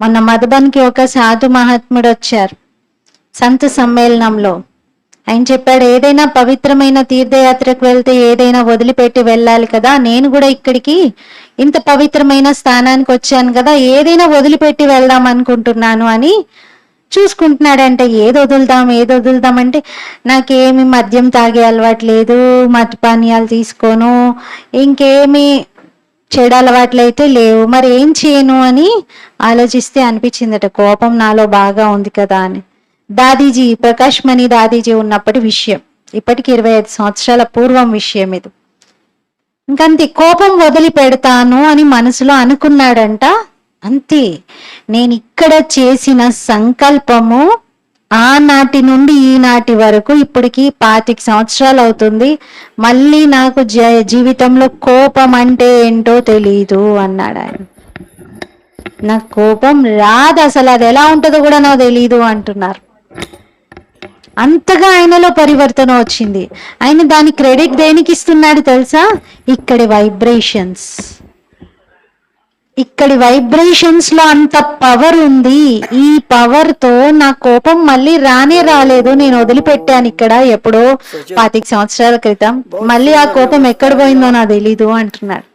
మొన్న మధుబన్కి ఒక సాధు మహాత్ముడు వచ్చారు. సంత సమ్మేళనంలో ఆయన చెప్పాడు ఏదైనా పవిత్రమైన తీర్థయాత్రకు వెళ్తే ఏదైనా వదిలిపెట్టి వెళ్ళాలి కదా నేను కూడా ఇక్కడికి ఇంత పవిత్రమైన స్థానానికి వచ్చాను కదా ఏదైనా వదిలిపెట్టి వెళ్దాం అనుకుంటున్నాను అని చూసుకుంటున్నాడంటే. ఏది వదులుదాం ఏది వదులుదాం అంటే నాకేమి మద్యం తాగే అలవాటు లేదు మత్తు తీసుకోను ఇంకేమి చెడు అలవాట్లు అయితే లేవు. మరి ఏం చేయను అని ఆలోచిస్తే అనిపించిందట కోపం నాలో బాగా ఉంది కదా అని. దాదీజీ ప్రకాష్ మణి దాదీజీ ఉన్నప్పటి విషయం. ఇప్పటికి ఇరవై ఐదు సంవత్సరాల పూర్వం విషయం ఇది. ఇంకంతే కోపం వదిలి పెడతాను అని మనసులో అనుకున్నాడంట. అంతే నేను ఇక్కడ చేసిన సంకల్పము ఆనాటి నుండి ఈనాటి వరకు ఇప్పటికి పాతిక సంవత్సరాలు అవుతుంది. మళ్ళీ నాకు జ- జీవితంలో కోపం అంటే ఏంటో తెలియదు అన్నాడు ఆయన. నాకు కోపం రాదు అసలు. అది ఎలా ఉంటుందో కూడా నాకు తెలియదు అంటున్నారు. అంతగా ఆయనలో పరివర్తన వచ్చింది. ఆయన దాని క్రెడిట్ దేనికి ఇస్తున్నాడు తెలుసా? ఇక్కడి వైబ్రేషన్స్. ఇక్కడి వైబ్రేషన్స్లో అంత పవర్ ఉంది. ఈ పవర్తో నా కోపం మళ్ళీ రానే రాలేదు. నేను వదిలిపెట్టాను ఇక్కడ ఎప్పుడో పాతిక సంవత్సరాల క్రితం. మళ్ళీ ఆ కోపం ఎక్కడ పోయిందో నాకు తెలీదు అంటున్నాడు.